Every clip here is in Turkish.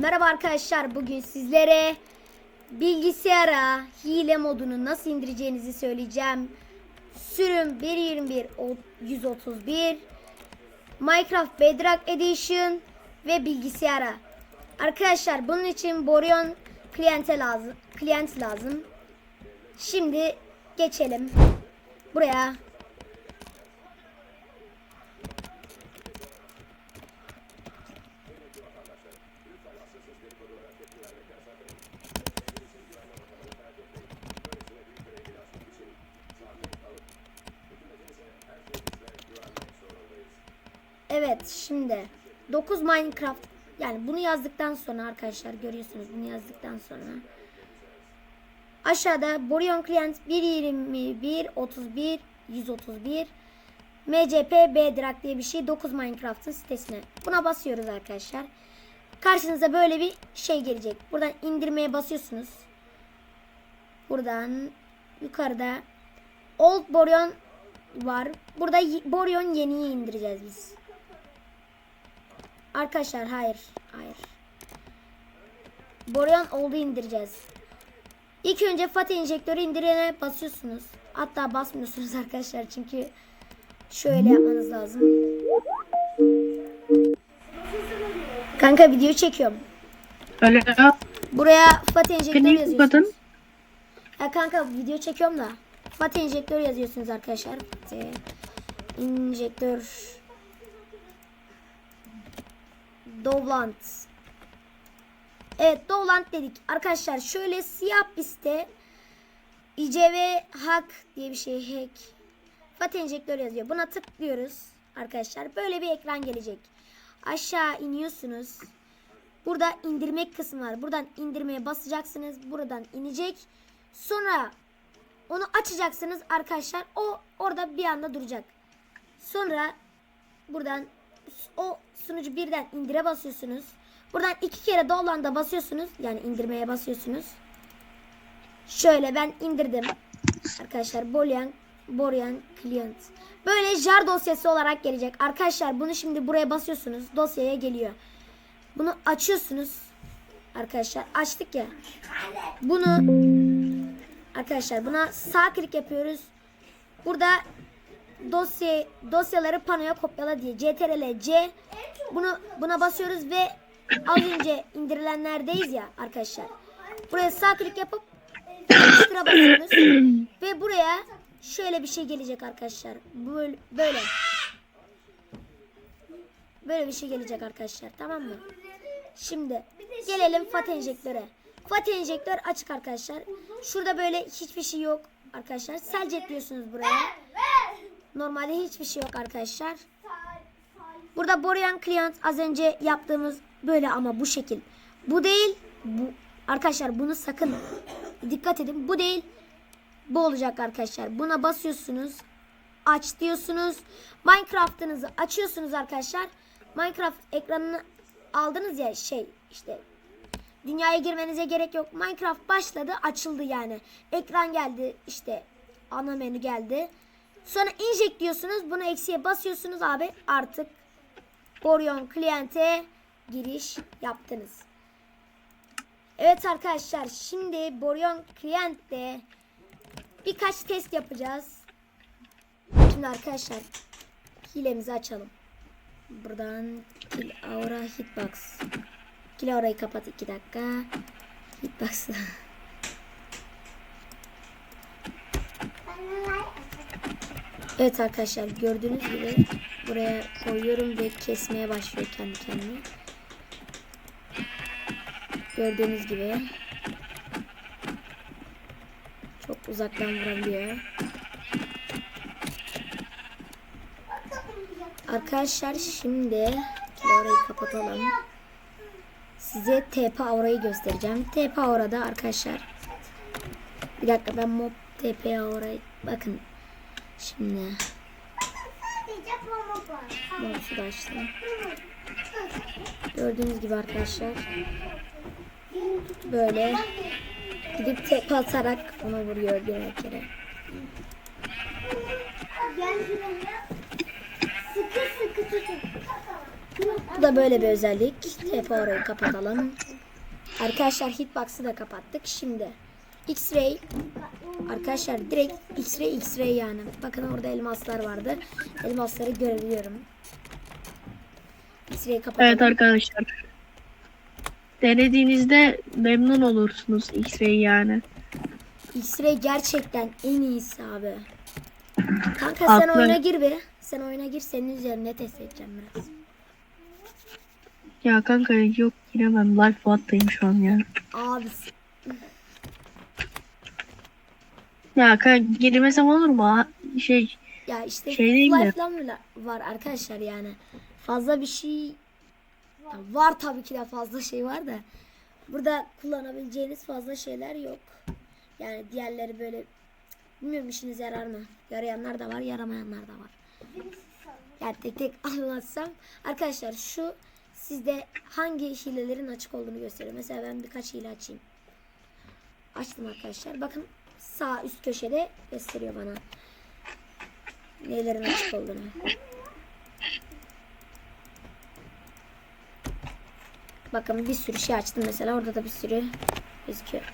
Merhaba arkadaşlar bugün sizlere bilgisayara hile modunu nasıl indireceğinizi söyleyeceğim. Sürüm 1.21 o- 131 Minecraft Bedrock Edition ve bilgisayara. Arkadaşlar bunun için Boryon kliyente lazım. Klient lazım. Şimdi geçelim buraya. Evet şimdi 9 Minecraft yani bunu yazdıktan sonra arkadaşlar görüyorsunuz bunu yazdıktan sonra aşağıda Boryon Client 1.21 31 131 MCP Bedrock diye bir şey 9 Minecraft'ın sitesine. Buna basıyoruz arkadaşlar. Karşınıza böyle bir şey gelecek. Buradan indirmeye basıyorsunuz. Buradan yukarıda Old Boryon var. Burada Boryon yeniyi indireceğiz biz. Arkadaşlar hayır. Hayır. Boryon oldu indireceğiz. İlk önce FAT enjektörü indirene basıyorsunuz. Hatta basmıyorsunuz arkadaşlar çünkü şöyle yapmanız lazım. Kanka video çekiyorum. Alo. Buraya FAT enjektörü Beni yazıyorsunuz. kapadın. Ya kanka video çekiyorum da. FAT enjektör yazıyorsunuz arkadaşlar. FAT enjektör Dovlant. Evet Dovlant dedik. Arkadaşlar şöyle siyah bir site ICV hack diye bir şey hack. FAT enjektör yazıyor. Buna tıklıyoruz arkadaşlar. Böyle bir ekran gelecek. Aşağı iniyorsunuz. Burada indirmek kısmı var. Buradan indirmeye basacaksınız. Buradan inecek. Sonra onu açacaksınız arkadaşlar. O orada bir anda duracak. Sonra buradan o sunucu birden indire basıyorsunuz. Buradan iki kere download'a basıyorsunuz. Yani indirmeye basıyorsunuz. Şöyle ben indirdim. Arkadaşlar Boryan Boryan Client. Böyle jar dosyası olarak gelecek. Arkadaşlar bunu şimdi buraya basıyorsunuz. Dosyaya geliyor. Bunu açıyorsunuz. Arkadaşlar açtık ya. Bunu arkadaşlar buna sağ klik yapıyoruz. Burada dosya dosyaları panoya kopyala diye CTRL C bunu buna basıyoruz ve az önce indirilenlerdeyiz ya arkadaşlar. Buraya sağ klik yapıp ekstra basıyoruz ve buraya şöyle bir şey gelecek arkadaşlar. Böyle böyle. Böyle bir şey gelecek arkadaşlar tamam mı? Şimdi gelelim FAT enjektöre. FAT enjektör açık arkadaşlar. Şurada böyle hiçbir şey yok arkadaşlar. Selce ekliyorsunuz buraya. Normalde hiçbir şey yok arkadaşlar. Burada Boryan Client az önce yaptığımız böyle ama bu şekil. Bu değil. Bu arkadaşlar bunu sakın dikkat edin. Bu değil. Bu olacak arkadaşlar. Buna basıyorsunuz. Aç diyorsunuz. Minecraft'ınızı açıyorsunuz arkadaşlar. Minecraft ekranını aldınız ya şey işte dünyaya girmenize gerek yok. Minecraft başladı, açıldı yani. Ekran geldi, işte ana menü geldi. Sonra inject diyorsunuz. Bunu eksiye basıyorsunuz abi. Artık Boryon Client'e giriş yaptınız. Evet arkadaşlar şimdi Boryon Client'te birkaç test yapacağız. Şimdi arkadaşlar hilemizi açalım. Buradan Kill Aura Hitbox. Kill Aura'yı kapat 2 dakika. Hitbox. evet arkadaşlar gördüğünüz gibi buraya koyuyorum ve kesmeye başlıyor kendi kendine. Gördüğünüz gibi çok uzaktan vurabiliyor. Arkadaşlar şimdi orayı kapatalım. Size TP aurayı göstereceğim. TP aurada arkadaşlar. Bir dakika ben mob TP aurayı bakın. Şimdi da açtım. Gördüğünüz gibi arkadaşlar. Böyle gidip TP atarak ona vuruyor birer kere. Bu da böyle bir özellik. TP orayı kapatalım. Arkadaşlar hitbox'ı da kapattık. Şimdi X-ray Arkadaşlar direkt X-ray X-ray yani. Bakın orada elmaslar vardı. Elmasları görebiliyorum. X-ray'i kapatalım. Evet arkadaşlar. Denediğinizde memnun olursunuz X-Ray yani. X-ray gerçekten en iyisi abi. Kanka sen Haklı. oyuna gir bir. Sen oyuna gir senin üzerine test edeceğim biraz. Ya kanka yok giremem. Life Watt'tayım şu an ya. Abi Ya kanka girmesem olur mu? Şey ya işte Şey değil lifeline var arkadaşlar yani. Fazla bir şey var tabii ki de fazla şey var da. Burada kullanabileceğiniz fazla şeyler yok. Yani diğerleri böyle bilmiyorum işinize yarar mı? Yarayanlar da var, yaramayanlar da var. Yani tek tek anlatsam. Arkadaşlar şu sizde hangi hilelerin açık olduğunu gösteriyor. Mesela ben birkaç hile açayım. Açtım arkadaşlar. Bakın sağ üst köşede gösteriyor bana. Nelerin açık olduğunu. Bakın bir sürü şey açtım mesela. Orada da bir sürü gözüküyor.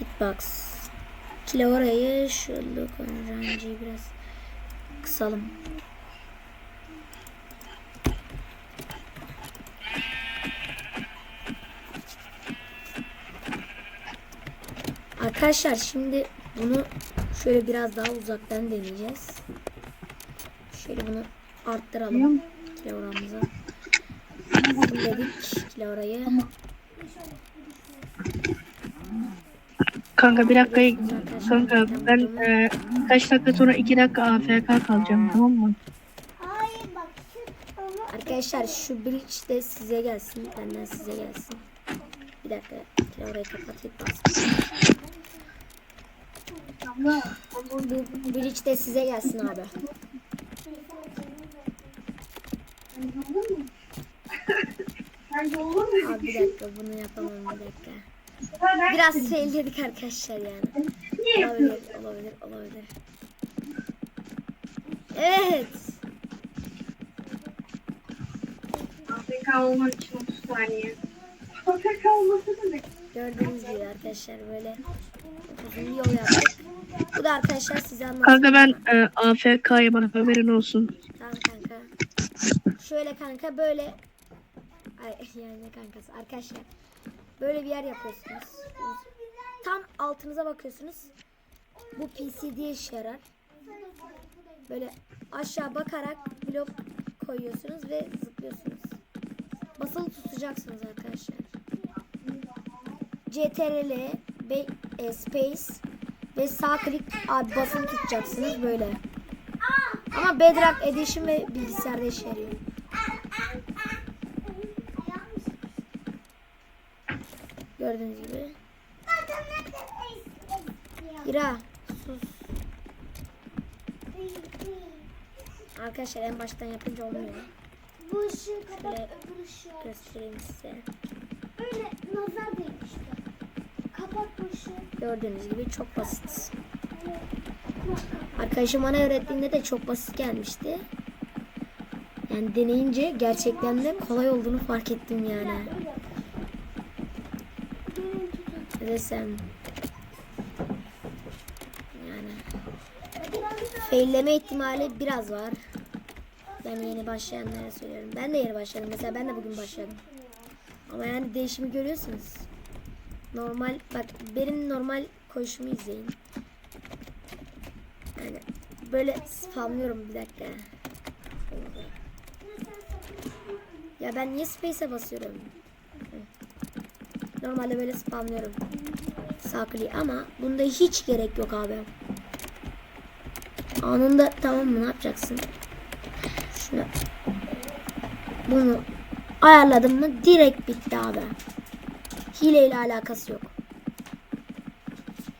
Hitbox. Kile orayı look range'i biraz kısalım. Arkadaşlar şimdi bunu şöyle biraz daha uzaktan deneyeceğiz. Şöyle bunu arttıralım kilo oranımızı. Dedik kilo orayı. kanka bir dakika kanka ben e, kaç dakika sonra iki dakika AFK kalacağım tamam mı? Arkadaşlar şu bridge de size gelsin. Benden size gelsin. Bir dakika. Kilo orayı kapatayım. Bu bridge de size gelsin abi. Abi bir dakika bunu yapamam bir dakika. Biraz seyirledik arkadaşlar yani. Olabilir, olabilir, olabilir. Evet. AFK olmak için 30 saniye. AFK olması demek. Gördüğünüz gibi arkadaşlar böyle uzun bir yol yaptık. Bu da arkadaşlar size anlatayım. Kanka ben e, AFK'yım bana haberin olsun. Tamam kanka. Şöyle kanka böyle Ay yani ne kankası arkadaşlar. Böyle bir yer yapıyorsunuz. Tam altınıza bakıyorsunuz. Bu PCD işe yarar. Böyle aşağı bakarak blok koyuyorsunuz ve zıplıyorsunuz. Basılı tutacaksınız arkadaşlar. CTRL B, e, space ve sağ klik abi basılı tutacaksınız böyle. Ama Bedrock Edition ve bilgisayarda işe yarıyor. Gördüğünüz gibi. Hira sus. Arkadaşlar en baştan yapınca olmuyor. Bu ışığı kapat, öbür ışığı göstereyim size. Öyle nazar değmişti. Gördüğünüz gibi çok basit. Arkadaşım bana öğrettiğinde de çok basit gelmişti. Yani deneyince gerçekten de kolay olduğunu fark ettim yani. Desem. Yani. Failleme ihtimali biraz var. Ben yeni başlayanlara söylüyorum. Ben de yeni başladım. Mesela ben de bugün başladım. Ama yani değişimi görüyorsunuz. Normal bak benim normal koşumu izleyin. Yani böyle spamlıyorum bir dakika. Ya ben niye space'e basıyorum? Normalde böyle spamlıyorum. Sağ kliği ama bunda hiç gerek yok abi. Anında tamam mı ne yapacaksın? Şunu bunu ayarladım mı direkt bitti abi. Hile ile alakası yok.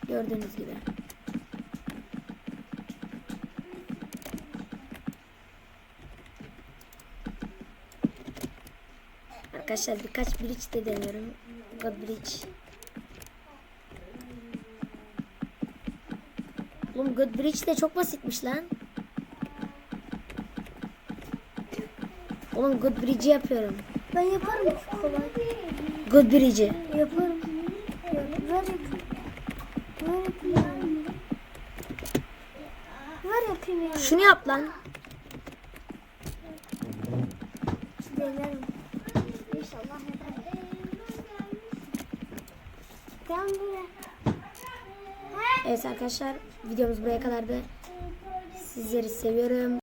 Gördüğünüz gibi. Arkadaşlar birkaç bridge de deniyorum. God bridge. Oğlum God bridge de çok basitmiş lan. Oğlum good bridge'i yapıyorum. Ben yaparım kolay. Good bridge'i. Yaparım. Ver yapayım. Ver yapayım. Ver yapayım yani. Şunu yap lan. Denerim. İnşallah. Evet arkadaşlar videomuz buraya kadardı. Sizleri seviyorum.